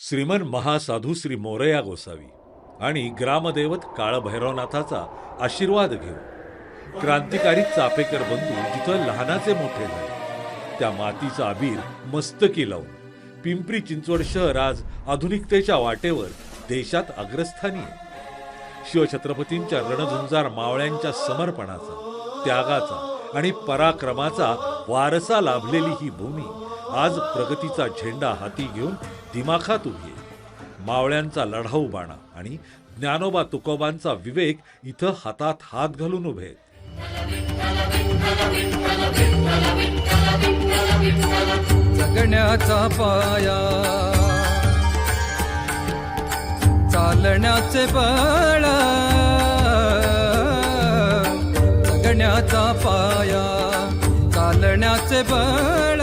श्रीमन महासाधू श्री मोरया गोसावी आणि ग्रामदैवत काळभैरवनाथाचा आशीर्वाद घेऊन क्रांतिकारी चापेकर बंधू जिथं लहानाचे मोठे झाले त्या मातीचा अबीर मस्तकी लावून पिंपरी चिंचवड शहर आज आधुनिकतेच्या वाटेवर देशात अग्रस्थानी आहे. शिवछत्रपतींच्या रणझुंजार मावळ्यांच्या समर्पणाचा त्यागाचा आणि पराक्रमाचा वारसा लाभलेली ही भूमी आज प्रगतीचा झेंडा हाती घेऊन दिमाखात उभी आहे मावळ्यांचा लढाऊ बाणा आणि ज्ञानोबा तुकोबांचा विवेक इथं हातात हात घालून उभे आहेत. जगण्याचा पाया चालण्याचे बळ जगण्याचा पाया चालण्याचे बळ.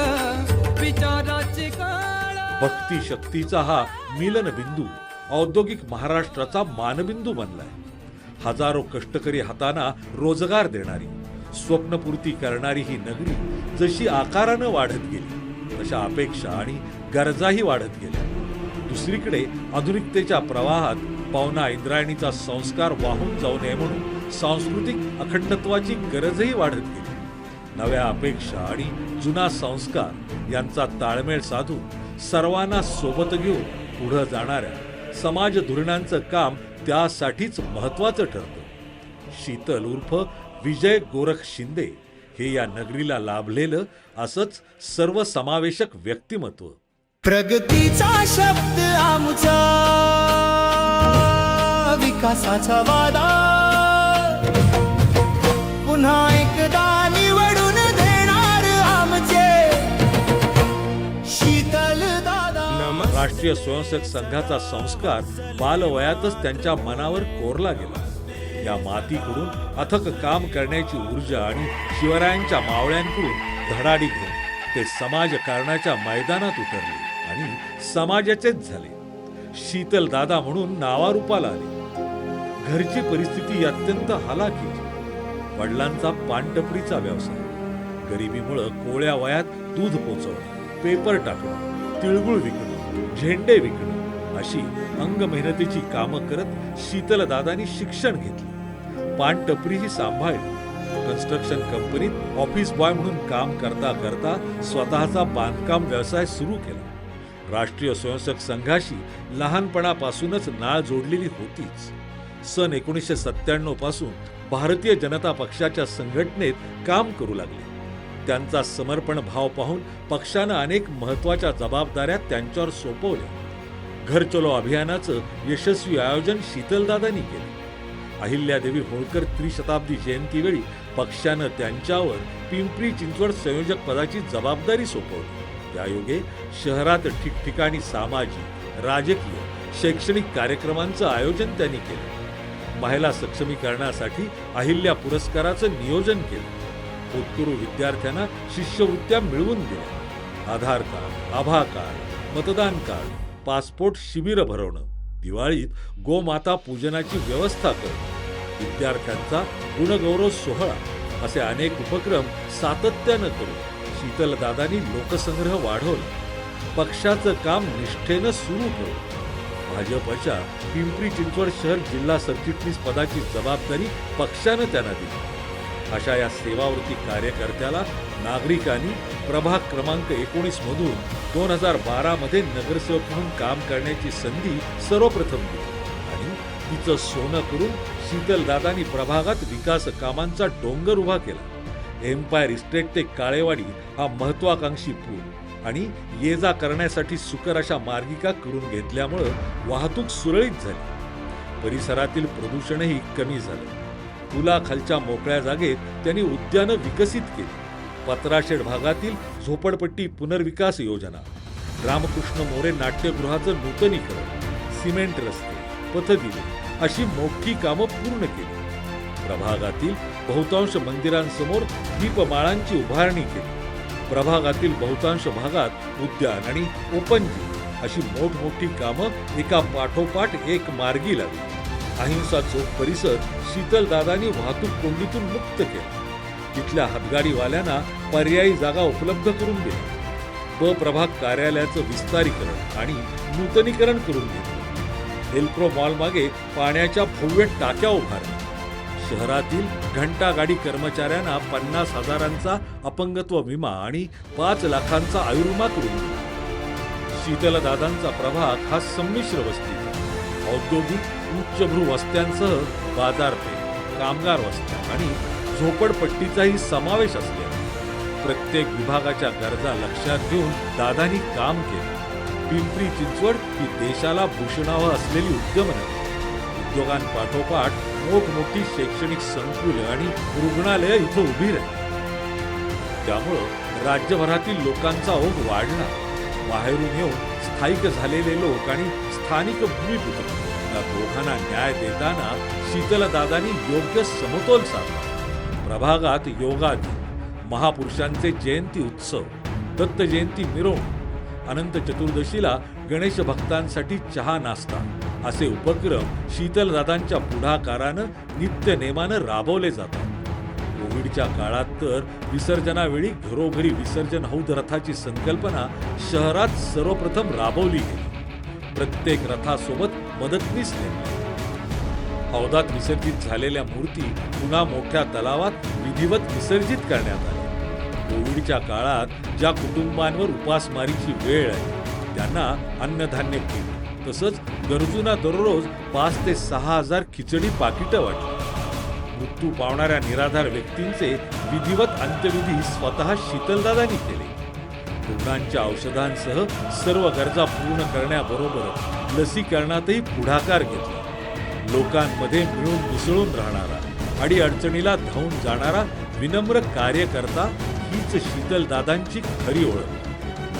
भक्ती शक्तीचा हा मिलन बिंदू औद्योगिक महाराष्ट्राचा मानबिंदू बनलाय. हजारो कष्टकरी हातांना रोजगार देणारी स्वप्नपूर्ती करणारी ही नगरी जशी आकारानं वाढत गेली तशा अपेक्षा आणि गरजाही वाढत गेल्या. दुसरीकडे आधुनिकतेच्या प्रवाहात पावना इंद्रायणीचा संस्कार वाहून जाऊ नये म्हणून सांस्कृतिक अखंडत्वाची गरजही वाढत गेली. नव्या अपेक्षा आणि जुना संस्कार यांचा ताळमेळ साधून सर्वांना सोबत घेऊन पुढं जाणाऱ्या समाज धोरणांचं काम त्यासाठीच महत्वाचं ठरतं. शीतल उर्फ विजय गोरख शिंदे हे या नगरीला लाभलेलं असंच सर्वसमावेशक व्यक्तिमत्व. प्रगतीचा शब्द आमचा विकासाचा वादा. पुन्हा राष्ट्रीय स्वयंसेवक संघाचा संस्कार बालवयातच त्यांच्या मनावर कोरला गेला. या मातीकडून अथक काम करण्याची ऊर्जा आणि शिवरायांच्या मावळ्यांकडून धडाडी घेऊन ते समाजकारणाच्या मैदानात उतरले आणि समाजाचेच झाले. शीतल दादा म्हणून नावारूपाला आले. घरची परिस्थिती अत्यंत हालाकीची वडिलांचा पानटपरीचा व्यवसाय. गरिबीमुळं कोळ्या वयात दूध पोचवणं पेपर टाकणं तिळगुळ विकणं झेंडे विकणं अशी अंग मेहनतीची कामं करत शीतलदादानी शिक्षण घेतलं. पानटपरीही सांभाळली. कन्स्ट्रक्शन कंपनीत ऑफिस बॉय म्हणून काम करता करता स्वतःचा बांधकाम व्यवसाय सुरू केला. राष्ट्रीय स्वयंसेवक संघाशी लहानपणापासूनच नाळ जोडलेली होतीच. सन एकोणीसशे सत्त्याण्णवपासून भारतीय जनता पक्षाच्या संघटनेत काम करू लागले. त्यांचा समर्पण भाव पाहून पक्षानं अनेक महत्त्वाच्या जबाबदाऱ्या त्यांच्यावर सोपवल्या. घर चलो अभियानाचं यशस्वी आयोजन शीतलदादांनी केलं. अहिल्यादेवी होळकर त्रिशताब्दी जयंतीवेळी पक्षानं त्यांच्यावर पिंपरी चिंचवड संयोजक पदाची जबाबदारी सोपवली. त्यायोगे शहरात ठिकठिकाणी सामाजिक राजकीय शैक्षणिक कार्यक्रमांचं आयोजन त्यांनी केलं. महिला सक्षमीकरणासाठी अहिल्या पुरस्काराचं नियोजन केलं. भूतपूर्व विद्यार्थ्यांना शिष्यवृत्त्या मिळवून दिल्या. आधार कार्ड आभा कार्ड मतदान कार्ड पासपोर्ट शिबिर भरवणं दिवाळीत गोमाता पूजनाची व्यवस्था करणं विद्यार्थ्यांचा गुणगौरव सोहळा असे अनेक उपक्रम सातत्यानं करून शीतलदादांनी लोकसंग्रह वाढवला. पक्षाचं काम निष्ठेनं सुरू ठेवलं भाजपच्या पिंपरी चिंचवड शहर जिल्हा सरचिटणीस पदाची जबाबदारी पक्षानं त्यांना दिली. अशा या सेवावृत्ती कार्यकर्त्याला नागरिकांनी प्रभाग क्रमांक एकोणीस मधून दोन हजार बारामध्ये नगरसेवक म्हणून काम करण्याची संधी सर्वप्रथम दिली. आणि तिचं सोनं करून शीतलदादांनी प्रभागात विकास कामांचा डोंगर उभा केला. एम्पायर इस्टेट ते काळेवाडी हा महत्वाकांक्षी पूल आणि ये जा करण्यासाठी सुकर अशा मार्गिका करून घेतल्यामुळं वाहतूक सुरळीत झाली. परिसरातील प्रदूषणही कमी झालं. पुलाखालच्या मोकळ्या जागेत त्यांनी उद्यानं विकसित केली. पत्राशेड भागातील झोपडपट्टी पुनर्विकास योजना. रामकृष्ण मोरे नाट्यगृहाचं नूतनीकरण. सिमेंट रस्ते पथदिवे अशी मोठी कामं पूर्ण केली. प्रभागातील बहुतांश मंदिरांसमोर दीपमाळांची उभारणी केली. प्रभागातील बहुतांश भागात उद्यान आणि ओपन अशी मोठमोठी कामं एका पाठोपाठ एक मार्गी लागली. अहिंसा चौक परिसर शीतलदादांनी वाहतूक कोंडीतून मुक्त केला. तिथल्या हातगाडीवाल्यांना पर्यायी जागा उपलब्ध करून दिली ब प्रभाग कार्यालयाचं विस्तारीकरण आणि नूतनीकरण करून घेतलं हेल्प्रो मॉल मागे पाण्याच्या भव्य टाक्या उभारल्या. शहरातील घंटागाडी कर्मचाऱ्यांना पन्नास हजारांचा अपंगत्व विमा आणि पाच लाखांचा आयुर्विमा करून दिला. शीतलदादांचा प्रभाग हा संमिश्र वस्तीचा औद्योगिक उच्चभ्रू वस्त्यांसह बाजारपेठ कामगार वस्त्या आणि झोपडपट्टीचाही समावेश असल्याने प्रत्येक विभागाच्या गरजा लक्षात घेऊन दादानी काम केलं. पिंपरी चिंचवड ही देशाला भूषणावं असलेली उद्यमनगरी. उद्योगांपाठोपाठ मोठमोठी शैक्षणिक संकुल आणि रुग्णालय इथं उभी राहिली. त्यामुळं राज्यभरातील लोकांचा ओघ वाढला. बाहेरून येऊन स्थायिक झालेले लोक आणि स्थानिक भूमिपुत्र या दोघांना न्याय देताना शीतलदादांनी योग्य समतोल साधला. प्रभागात योगादी महापुरुषांचे जयंती उत्सव दत्त जयंती मिरवणूक अनंत चतुर्दशीला गणेश भक्तांसाठी चहा नाश्ता असे उपक्रम शीतलदादांच्या पुढाकारानं नित्य नेमानं राबवले जातात. कोविडच्या काळात तर विसर्जनावेळी घरोघरी विसर्जन हौद रथाची संकल्पना शहरात सर्वप्रथम राबवली गेली. प्रत्येक रथासोबत मदतनीस नेमली. हौदात विसर्जित झालेल्या मूर्ती पुन्हा मोठ्या तलावात विधिवत विसर्जित करण्यात आल्या कोविडच्या काळात ज्या कुटुंबांवर उपासमारीची वेळ आहे त्यांना अन्नधान्य किट तसंच गरजूंना दररोज पाच ते सहा हजार खिचडी पाकिटं वाटली. मृत्यू पावणाऱ्या निराधार व्यक्तींचे विधिवत अंत्यविधी स्वतः शीतलदादांनी केले. रुग्णांच्या औषधांसह सर्व गरजा पूर्ण करण्याबरोबर लसीकरणातही पुढाकार घेतला. लोकांमध्ये मिळून मिसळून राहणारा अडीअडचणीला धावून जाणारा विनम्र कार्यकर्ता हीच शीतलदादांची खरी ओळख.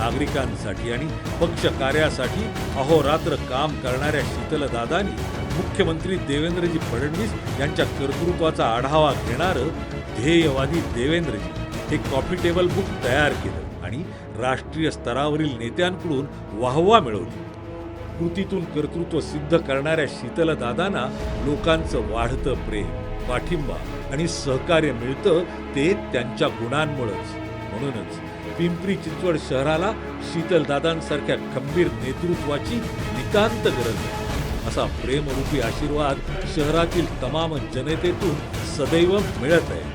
नागरिकांसाठी आणि पक्ष कार्यासाठी अहोरात्र काम करणाऱ्या शीतलदादांनी मुख्यमंत्री देवेंद्रजी फडणवीस यांच्या कर्तृत्वाचा आढावा घेणारं ध्येयवादी देवेंद्रजी हे कॉफी टेबल बुक तयार केलं आणि राष्ट्रीय स्तरावरील नेत्यांकडून वाहवा मिळवली. कृतीतून कर्तृत्व सिद्ध करणाऱ्या शीतलदादांना लोकांचं वाढतं प्रेम पाठिंबा आणि सहकार्य मिळतं ते त्यांच्या गुणांमुळेच. म्हणूनच पिंपरी चिंचवड शहराला शीतलदादांसारख्या खंबीर नेतृत्वाची नितांत गरज आहे. असा प्रेमरूपी आशीर्वाद शहरातील तमाम जनतेतून सदैव मिळत आहे.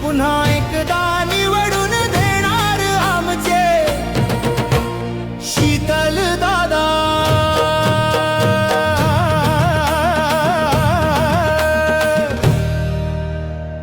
पुन्हा एकदा